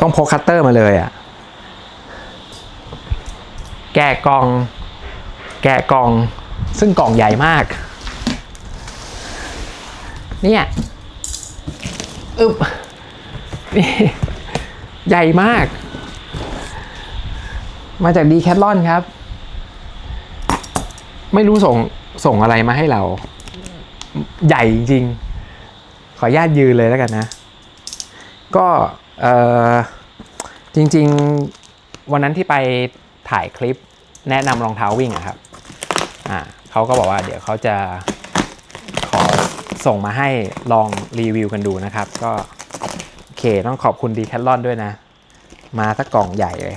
ต้องพกคัตเตอร์มาเลยอะ่ะ แกะกล่อง แกะกล่อง ซึ่งกล่องใหญ่มาก เนี่ยอึบนี่ใหญ่มาก มาจากดีแคทลอนครับ ไม่รู้ส่งส่งอะไรมาให้เรา ใหญ่จริง ขออนุญาตยืนเลยแล้วกันนะ ก็ เอ่อ จริงๆวันนั้นที่ไปถ่ายคลิปแนะนำรองเท้าวิ่งอะครับอ่าเขาก็บอกว่าเดี๋ยวเขาจะขอส่งมาให้ลองรีวิวกันดูนะครับ ก็โอเคต้องขอบคุณดีแคทลอนด้วยนะ มาสักกล่องใหญ่เลย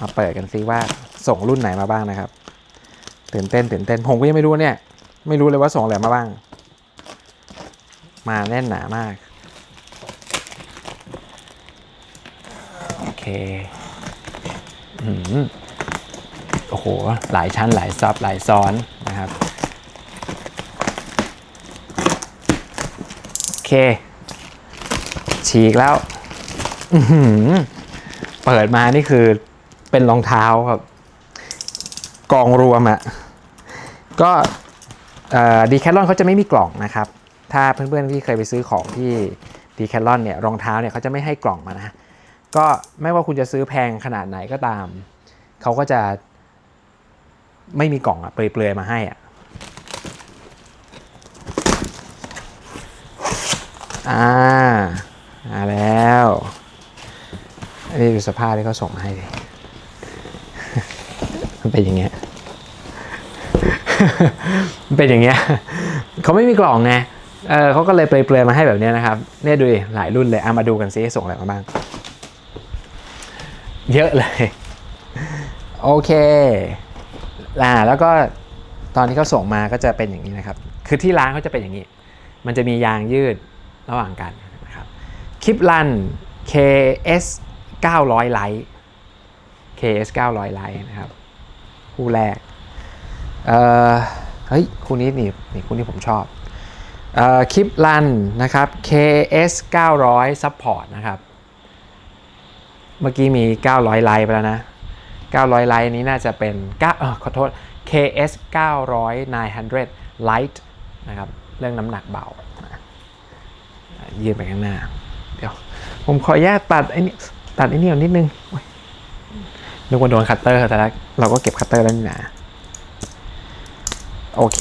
มาเปิดกันซิว่าส่งรุ่นไหนมาบ้างนะครับตื่นเต้นตื่นเต้นผมก็ยังไม่รู้เนี่ย ไม่รู้เลยว่าส่งอะไรมาบ้าง มาแน่นหนามาก โอ เคอืมโอ้โห หลายชั้นหลายซับหลายซ้อนนะครับ โอเค ฉีกแล้วเปิดมานี่คือเป็นรองเท้าครับ กองรวมอะ่ะ ก็ดีแคทลอนเขาจะไม่มีกล่องนะครับ ถ้าเพื่อนๆที่เคยไปซื้อของที่ดีแคทลอนเนี่ยรองเท้าเนี่ยเขาจะไม่ให้กล่องมานะ ก็ไม่ว่าคุณจะซื้อแพงขนาดไหนก็ตาม เขาก็จะไม่มีกล่องอะเปลือยๆมาให้อะอ่ามาแล้วอันนี้ดูสภาพที่เขาส่งมาให้ดิมันเป็นอย่างเงี้ยมันเป็นอย่างเงี้ยเขาไม่มีกล่องไงเออเขาก็เลยเปลยๆมาให้แบบเนี้ยนะครับ เนี่ยดูดิหลายรุ่นเลยเอามาดูกันซิส่งอะไรมาบ้าง เยอะเลย โอเคอ่าแล้วก็ตอนที่เขาส่งมาก็จะเป็นอย่างนี้นะครับ คือที่ร้านเขาจะเป็นอย่างนี้ มันจะมียางยืดระหว่างกันนะครับ คลิปลัน KS 900ไลท์ KS 900ไลท์นะครับ คู่แรก เอ่อ เฮ้ย คู่นี้นี่นี่คู่นี้ผมชอบเอ่อคลิปลันนะครับ KS 900 Support นะครับ เมื่อกี้มี 900 ไลท์ไปแล้วนะ 900 ไลท์นี้น่าจะเป็น9เออขอโทษ KS 900 900 Light นะครับ เรื่องน้ำหนักเบา ยืนไปข้างหน้า เดี๋ยว ผมขออนุญาตตัดไอ้นี่ตัดไอ้นี่ก่อนนิดนึงนึกว่าโดนคัตเตอร์แต่ละเราก็เก็บคัตเตอร์แล้วนี่นะโอเค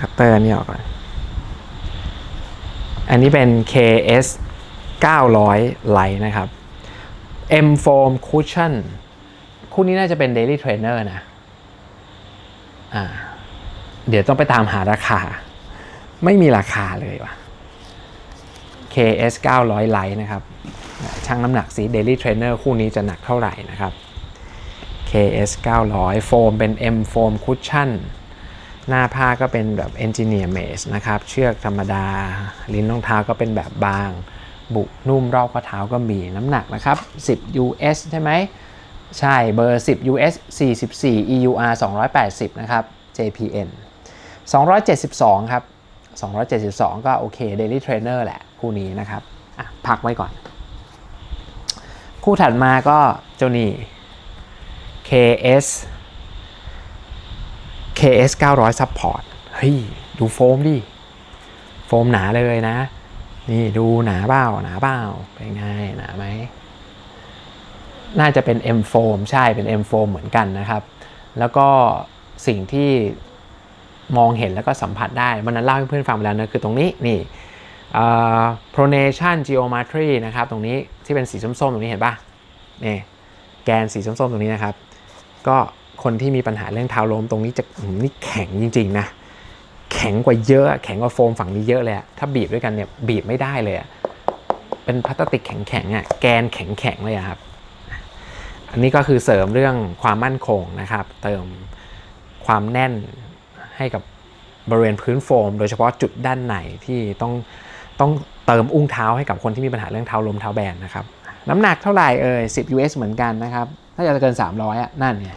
คัตเตอร์นนี้ออกก่อน อันนี้เป็น KS 900 ไลท์นะครับ M Foam Cushion คู่นี้น่าจะเป็น Daily Trainer นะอ่าเดี๋ยวต้องไปตามหาราคา ไม่มีราคาเลยว่ะ KS 900 ไลท์นะครับชั่งน้ำหนักสี Daily Trainer คู่นี้จะหนักเท่าไหร่นะครับ KS 900 โฟมเป็น M Foam Cushion หน้าผ้าก็เป็นแบบ Engineer Mesh นะครับ เชือกธรรมดา ลิ้นรองเท้าก็เป็นแบบบาง บุนุ่มรอบข้อเท้าก็มีน้ำหนักนะครับ 10 US ใช่ไหมใช่เบอร์ 10 US 44 EUR 280 นะครับ JPN 272 ครับ 272 ก็โอเค Daily Trainer แหละคู่นี้นะครับพักไว้ก่อน คู่ถัดมาก็เจ้านี่ KS KS 900 Support เฮ้ย ดูโฟมดิ โฟมหนาเลยนะ นี่ดูหนาเบ้าหนาเบ้าเป็นไงหนาไหมน่าจะเป็น M foam ใช่เป็น M foam เหมือนกันนะครับ แล้วก็สิ่งที่มองเห็นแล้วก็สัมผัสได้วันนั้นเล่าให้เพื่อนฟังไปแล้วนะคือตรงนี้นี่ pronation geometry นะครับ ตรงนี้ที่เป็นสีส้มๆ ตรงนี้เห็นปะนี่แกนสีส้มๆ ตรงนี้นะครับ ก็คนที่มีปัญหาเรื่องเท้าล้มตรงนี้จะนี่แข็งจริง ๆ นะ แข็งกว่าเยอะ แข็งกว่าโฟมฝั่งนี้เยอะเลยถ้าบีบด้วยกันเนี่ยบีบไม่ได้เลยอะเป็นพลาสติกแข็งๆอะแกนแข็งๆเลยครับ อันนี้ก็คือเสริมเรื่องความมั่นคงนะครับ เติมความแน่นให้กับบริเวณพื้นโฟม โดยเฉพาะจุดด้านในที่ต้องต้องเติมอุ้งเท้าให้กับคนที่มีปัญหาเรื่องเท้าลมเท้าแบนนะครับ น้ำหนักเท่าไหร่เอ่ย10 US เหมือนกันนะครับ ถ้าจะเกิน 300อะนั่นไง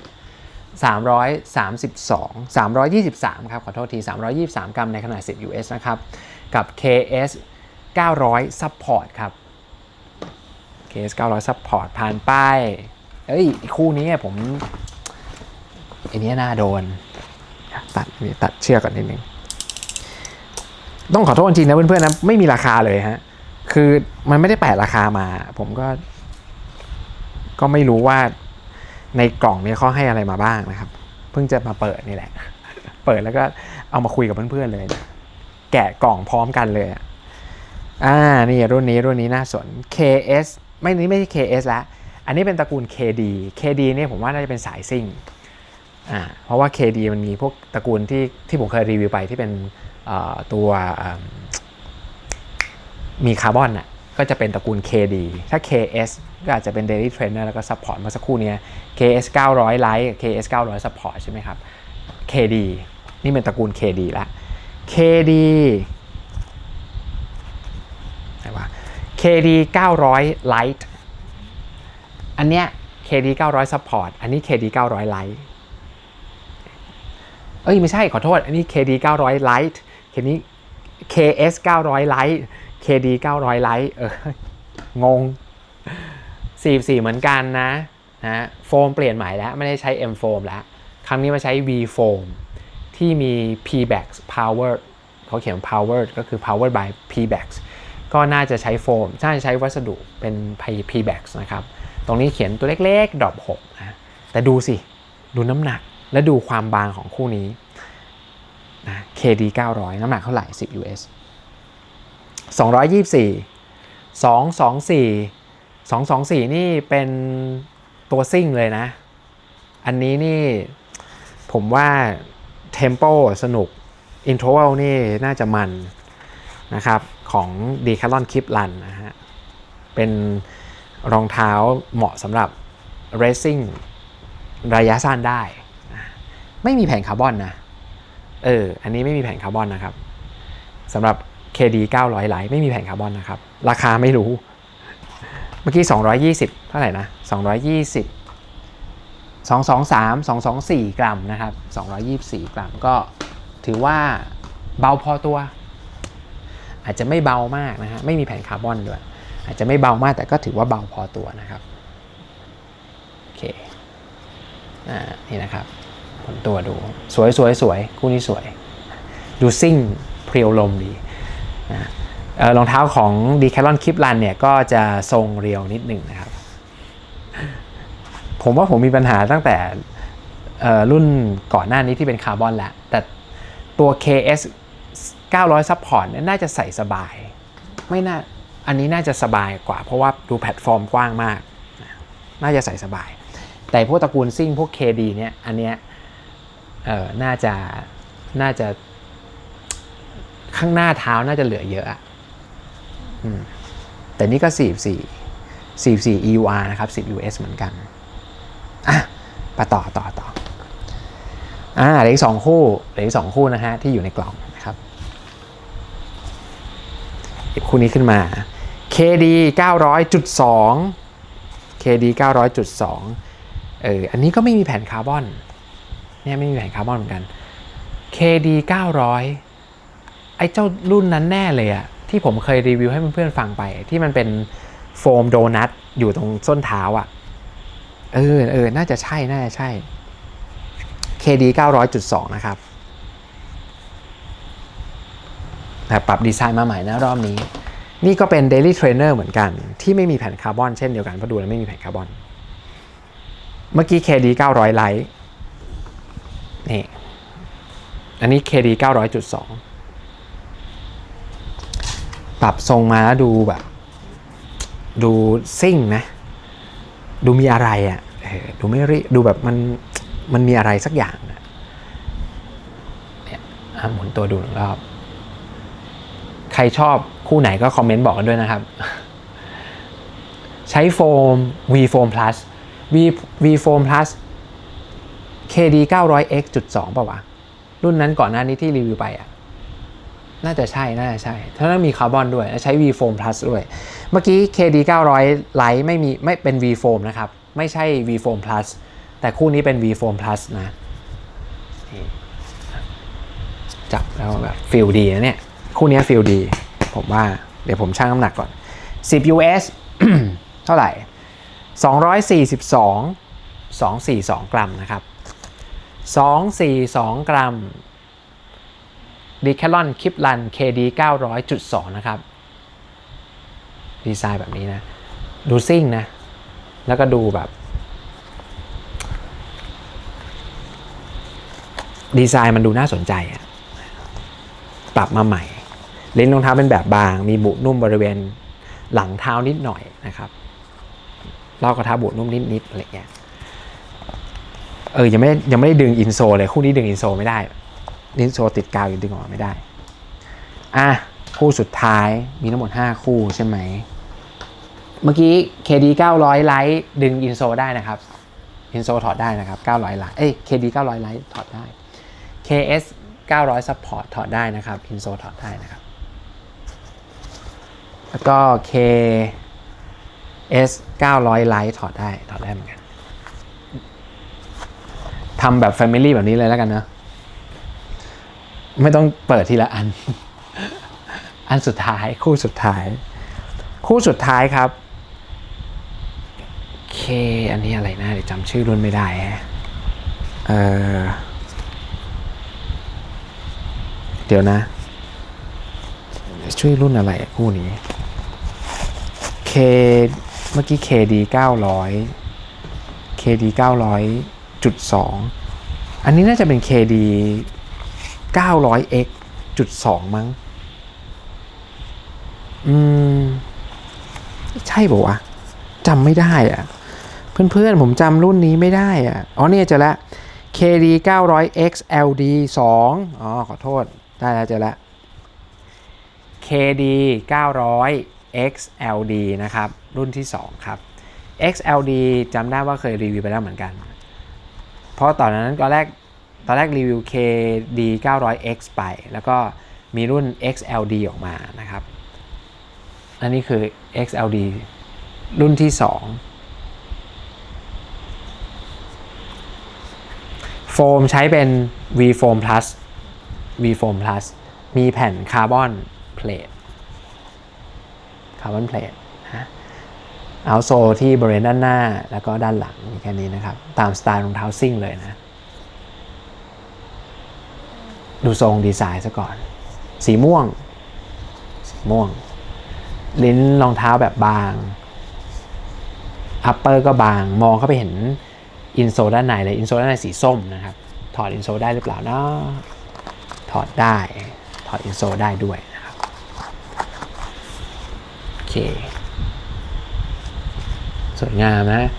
332 323 ครับ ขอโทษที 323 กรัมในขนาด 10 US นะครับ กับ KS 900 Support ครับ KS 900 Support ผ่านไปเอ้ย คู่นี้ผมอันนี้น่าโดน ตัดนี่ตัดเชือกก่อนนิดนึง ต้องขอโทษจริงนะเพื่อนๆนะ ไม่มีราคาเลยฮะ คือมันไม่ได้แปะราคามา ผมก็ ก็ไม่รู้ว่า ในกล่องนี้เขาให้อะไรมาบ้างนะครับ เพิ่งจะมาเปิดนี่แหละ เปิดแล้วก็เอามาคุยกับเพื่อนๆเลยแกะกล่องพร้อมกันเลยอ่านี่รุ่นนี้รุ่นนี้น่าสน KS ไม่นี่ไม่ใช่ KS ละอันนี้เป็นตระกูล KD KD เนี่ยผมว่าน่าจะเป็นสายซิ่งอ่าเพราะว่า KD มันมีพวกตระกูลที่ที่ผมเคยรีวิวไปที่เป็นตัวมีคาร์บอนอะ ก็จะเป็นตระกูล KD ถ้า KS ก็อาจจะเป็น Daily Trainer แล้วก็ Support เมื่อสักครู่นี้ KS 900 Lite KS 900 Support ใช่ไหมครับ KD นี่เป็นตระกูล KD ละ KD ไหนวะ KD 900 Lite อันเนี้ย KD 900 Support อันนี้ KD 900 Lite เอ้ยไม่ใช่ขอโทษ อันนี้ KD 900 Lite เคนี้ KS 900 Lite KD 900 Lite เอองง 44 เหมือนกันนะนะโฟมเปลี่ยนใหม่แล้ว ไม่ได้ใช้ M โฟมแล้ว ครั้งนี้มาใช้ V โฟมที่มี PBAX Power เขาเขียน Power ก็คือ Power by PBAX ก็น่าจะใช้โฟมน่าจะใช้วัสดุเป็น PBAX นะครับ ตรงนี้เขียนตัวเล็กๆดรอป6นะแต่ดูสิ ดูน้ำหนักและดูความบางของคู่นี้นะ KD 900 น้ำหนักเท่าไหร่ 10 US 224 224 224 นี่เป็นตัวซิ่งเลยนะ อันนี้นี่ผมว่าเทมโปสนุกอินโทรลนี่น่าจะมันนะครับ ของ Decathlon Keep Run นะฮะ เป็นรองเท้าเหมาะสำหรับ racing ระยะสั้นได้ ไม่มีแผ่นคาร์บอนนะ เออ อันนี้ไม่มีแผ่นคาร์บอนนะครับสำหรับ KD 900ไลท์ไม่มีแผ่นคาร์บอนนะครับ ราคาไม่รู้ เมื่อกี้ 220 เท่าไหร่นะ 220 223 224 กรัมนะครับ 224 กรัมก็ถือว่าเบาพอตัว อาจจะไม่เบามากนะฮะไม่มีแผ่นคาร์บอนด้วย อาจจะไม่เบามากแต่ก็ถือว่าเบาพอตัวนะครับโอเคอ่านี่นะครับผลตัวดู สวยสวยสวยคู่นี้สวย ดูซิ่งเพรียวลมดี รองเท้าของ Decathlon Keep Run เนี่ยก็จะทรงเรียวนิดหนึ่งนะครับ ผมว่าผมมีปัญหาตั้งแต่รุ่นก่อนหน้านี้ที่เป็นคาร์บอนแล้ว แต่ตัว KS 900 Support เนี่ยน่าจะใส่สบาย ไม่น่า อันนี้น่าจะสบายกว่า เพราะว่าดูแพลตฟอร์มกว้างมาก น่าจะใส่สบาย แต่พวกตระกูลซิ่งพวก KD เนี่ย อันเนี้ยน่าจะ น่าจะ ข้างหน้าเท้าน่าจะเหลือเยอะอะแต่นี่ก็ 44 44 EUR นะครับ 10 US เหมือนกัน อะไปต่อต่อต่ออ่าเหลืออีกสองคู่เหลืออีกสองคู่นะฮะ ที่อยู่ในกล่องนะครับหยิบคู่นี้ขึ้นมา KD 900.2 KD 900.2 เออ อันนี้ก็ไม่มีแผ่นคาร์บอน เนี่ยไม่มีแผ่นคาร์บอนเหมือนกัน KD 900 ไอ้เจ้ารุ่นนั้นแน่เลยอะที่ผมเคยรีวิวให้เพื่อนๆฟังไป ที่มันเป็นโฟมโดนัทอยู่ตรงส้นเท้าอะเออเออน่าจะใช่ น่าจะใช่ KD 900.2 นะครับปรับดีไซน์มาใหม่นะรอบนี้ นี่ก็เป็น Daily Trainer เหมือนกัน ที่ไม่มีแผ่นคาร์บอนเช่นเดียวกัน เพราะดูแล้วไม่มีแผ่นคาร์บอน เมื่อกี้ KD 900ไลท์นี่ อันนี้ KD 900.2 ปรับทรงมาแล้วดูแบบ ดูซิ่งนะ ดูมีอะไรอะ่ะเออดูไม่ริดูแบบมันมันมีอะไรสักอย่างอะเนี่ยหมุนตัวดูหนึ่งรอบ ใครชอบคู่ไหนก็คอมเมนต์บอกกันด้วยนะครับ ใช้โฟม V Foam Plus V V Foam Plus KD 900X จุด2ป่าวะ รุ่นนั้นก่อนหน้านี้ที่รีวิวไปอะ น่าจะใช่ น่าจะใช่ถ้าต้องมีคาร์บอนด้วยใช้ V Foam Plus ด้วย เมื่อกี้ KD 900 Lite ไม่มีไม่เป็น V Foam นะครับ ไม่ใช่ V Foam Plus แต่คู่นี้เป็น V Foam Plus นะ จับแล้วแบบฟิลดีนะเนี่ย คู่นี้ฟิลดี ผมว่า เดี๋ยวผมชั่งน้ำหนักก่อน 10 US เท่าไหร่ 242 242 กรัมนะครับ 242 กรัม ดีแคลอนคลิปลัน KD 900.2 นะครับ ดีไซน์แบบนี้นะ ดูซิ่งนะ แล้วก็ดูแบบ ดีไซน์มันดูน่าสนใจอะปรับมาใหม่ลิ้นรองเท้าเป็นแบบบาง มีบุนุ่มบริเวณหลังเท้านิดหน่อยนะครับลอกกระท้าบุนุ่มนิดๆอะไรเงี้ยเออยังไม่ยังไม่ได้ดึงอินโซเลยคู่นี้ดึงอินโซไม่ได้ อินโซติดกาวยังดึงออกไม่ได้ อะ คู่สุดท้ายมีทั้งหมด 5 คู่ใช่ไหม เมื่อกี้ KD 900 ไลท์ดึงอินโซได้นะครับ อินโซถอดได้นะครับ 900 ไลท์ เอ้ย KD 900 ไลท์ถอดได้ KS 900 Support ถอดได้นะครับ อินโซถอดได้นะครับ แล้วก็ KS 900 ไลท์ถอดได้ ถอดได้เหมือนกันทำแบบ Family แบบนี้เลยแล้วกันเนอะ ไม่ต้องเปิดทีละอัน อันสุดท้ายคู่สุดท้าย คู่สุดท้ายครับเคอันนี้อะไรนะเดี๋ยวจำชื่อรุ่นไม่ได้ฮะเออเดี๋ยวนะ ช่วยรุ่นอะไรคู่นี้ K เมื่อกี้ KD 900 KD 900จุด2อันนี้น่าจะเป็น KD 900X จุด2มั้ง อืม ใช่ป่าวะจำไม่ได้อะเพื่อนๆ ผมจำรุ่นนี้ไม่ได้อะอ๋อเนี่ยเจอล้ว KD 900 XLD 2อ๋อ ขอโทษ ได้แล้วเจอล้ว KD 900 XLD นะครับ รุ่นที่ 2 ครับ XLD จำได้ว่าเคยรีวิวไปแล้วเหมือนกัน เพราะตอนนั้นตอนแรก ตอนแรกรีวิว KD 900X ไป แล้วก็มีรุ่น XLD ออกมานะครับ อันนี้คือ XLD รุ่นที่ 2 โฟมใช้เป็น V Foam Plus V Foam Plus มีแผ่นคาร์บอนเพลทคาร์บอนเพลทนะเอาโซที่บริเวณด้านหน้าแล้วก็ด้านหลังมีแค่นี้นะครับ ตามสไตล์รองเท้าซิ่งเลยนะ ดูทรงดีไซน์ซะก่อน สีม่วง สีม่วง ลิ้นรองเท้าแบบบาง อัปเปอร์ก็บาง มองเข้าไปเห็นอินโซด้านในเลยอินโซด้านในสีส้มนะครับ ถอดอินโซได้หรือเปล่าเนาะถอดได้ ถอดอินโซได้ด้วยนะครับ โอเค สวยงามนะ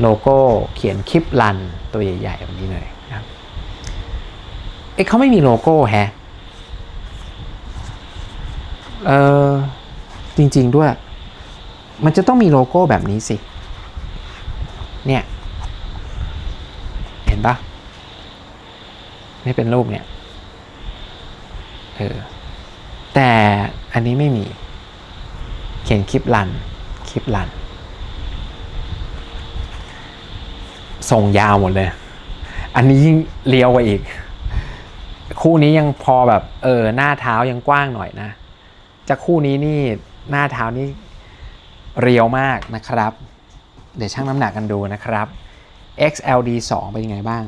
โลโก้เขียนคลิปลันตัวใหญ่ๆแบบนี้เลย เอ๊ะเขาไม่มีโลโก้แฮะเออจริง ๆ ด้วย มันจะต้องมีโลโก้แบบนี้สิ เนี่ย เห็นปะนี่เป็นรูปเนี่ยเออแต่อันนี้ไม่มี เขียนคลิปลัน คลิปลัน ส่งยาวหมดเลย อันนี้ยิ่งเลี้ยวกว่าอีก คู่นี้ยังพอแบบเออหน้าเท้ายังกว้างหน่อยนะ จากคู่นี้นี่หน้าเท้านี่เรียวมากนะครับ เดี๋ยวชั่งน้ำหนักกันดูนะครับ XLD 2 เป็นยังไงบ้าง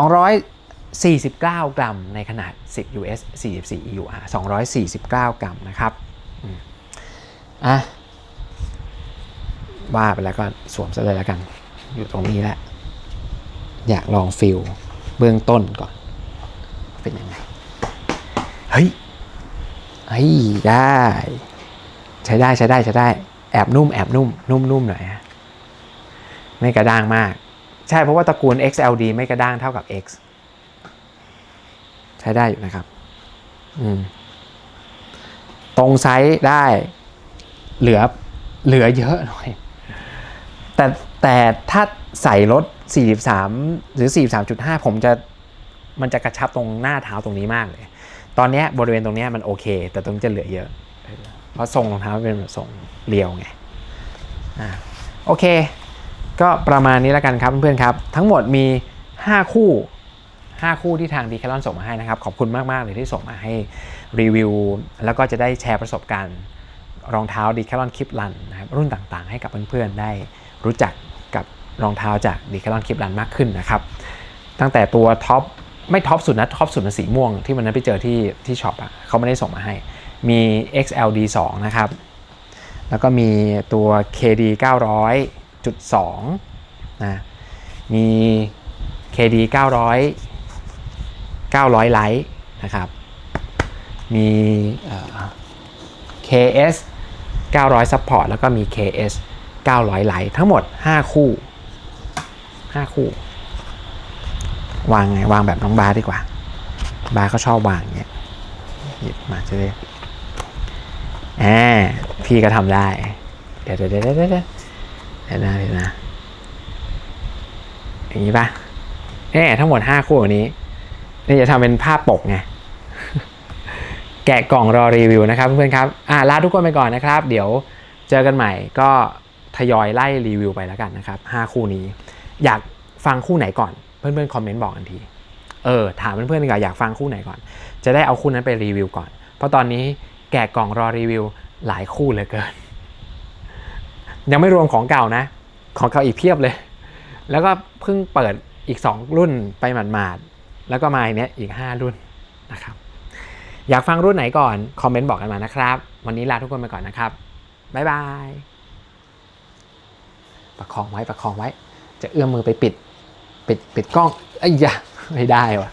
249 กรัมในขนาด 10 US 44 EUR 249 กรัมนะครับอะว่าไปแล้วก็สวมซะเลยแล้วกัน อยู่ตรงนี้แหละ อยากลองฟิลเบื้องต้นก่อน เป็นยังไง เฮ้ย เฮ้ย ได้ ใช้ได้ใช้ได้ใช้ได้ แอบนุ่มแอบนุ่ม นุ่มนุ่มหน่อยฮะไม่กระด้างมาก ใช่เพราะว่าตระกูล XLD ไม่กระด้างเท่ากับ X ใช้ได้อยู่นะครับ อืม ตรงไซส์ได้ เหลือ เหลือเยอะหน่อย แต่แต่ถ้าใส่รถ 43 หรือ 43.5 ผมจะ มันจะกระชับตรงหน้าเท้าตรงนี้มากเลย ตอนนี้บริเวณตรงนี้มันโอเค แต่ตรงจะเหลือเยอะ เพราะทรงรองเท้าเป็นแบบทรงเรียวไงอ่าโอเค ก็ประมาณนี้แล้วกันครับเพื่อนๆครับ ทั้งหมดมี 5 คู่ 5 คู่ที่ทางดีแคลอนส่งมาให้นะครับ ขอบคุณมากๆเลยที่ส่งมาให้รีวิว แล้วก็จะได้แชร์ประสบการณ์ รองเท้าดีแคลอนคลิปลันนะครับรุ่นต่างๆ ให้กับเพื่อนๆได้รู้จักกับรองเท้าจากดีแคลอนคลิปลันมากขึ้นนะครับ ตั้งแต่ตัวท็อป ไม่ท็อปสุดนะท็อปสุดนสีม่วงที่วันนั้นไปเจอที่ที่ช็อปอะเขาไม่ได้ส่งมาให้ มี XLD 2นะครับ แล้วก็มีตัว KD 900.2นะมี KD 900 900ไลท์นะครับ มีเอ่อ KS 900 Support แล้วก็มี KS 900ไลท์ทั้งหมด 5 คู่ 5 คู่ วางไงวางแบบน้องบาดีกว่า บาสเขาชอบวางเงี้ยหยิบมาจะได้อ่าพี่ก็ทำได้เดี๋ยวเดี๋ยวเดี๋ยวเดี๋ยวเดี๋ยวเดี๋ยวนะเดี๋ยวนะอย่างนี้ปะเอ๊ะทั้งหมด5คู่อย่านี้นี่จะทำเป็นภาพปกไงแกะกล่องรอรีวิวนะครับเพื่อนๆครับอ่าลาทุกคนไปก่อนนะครับ เดี๋ยวเจอกันใหม่ก็ทยอยไล่รีวิวไปแล้วกันนะครับ 5 คู่นี้ อยากฟังคู่ไหนก่อน เพื่อนๆคอมเมนต์บอกกันที เออ ถามเพื่อนๆดีกว่าอยากฟังคู่ไหนก่อน จะได้เอาคู่นั้นไปรีวิวก่อน เพราะตอนนี้แกะกล่องรอรีวิวหลายคู่เหลือเกิน ยังไม่รวมของเก่านะ ของเก่าอีกเพียบเลย แล้วก็เพิ่งเปิดอีก 2 รุ่นไปหมาดๆ แล้วก็มาอีกเนี้ยอีก 5 รุ่นนะครับ อยากฟังรุ่นไหนก่อน คอมเมนต์บอกกันมานะครับ วันนี้ลาทุกคนไปก่อนนะครับ บ๊ายบาย ประคองไว้ประคองไว้ จะเอื้อมมือไปปิด ปิดปิดกล้องไอ้ยะไม่ได้วะ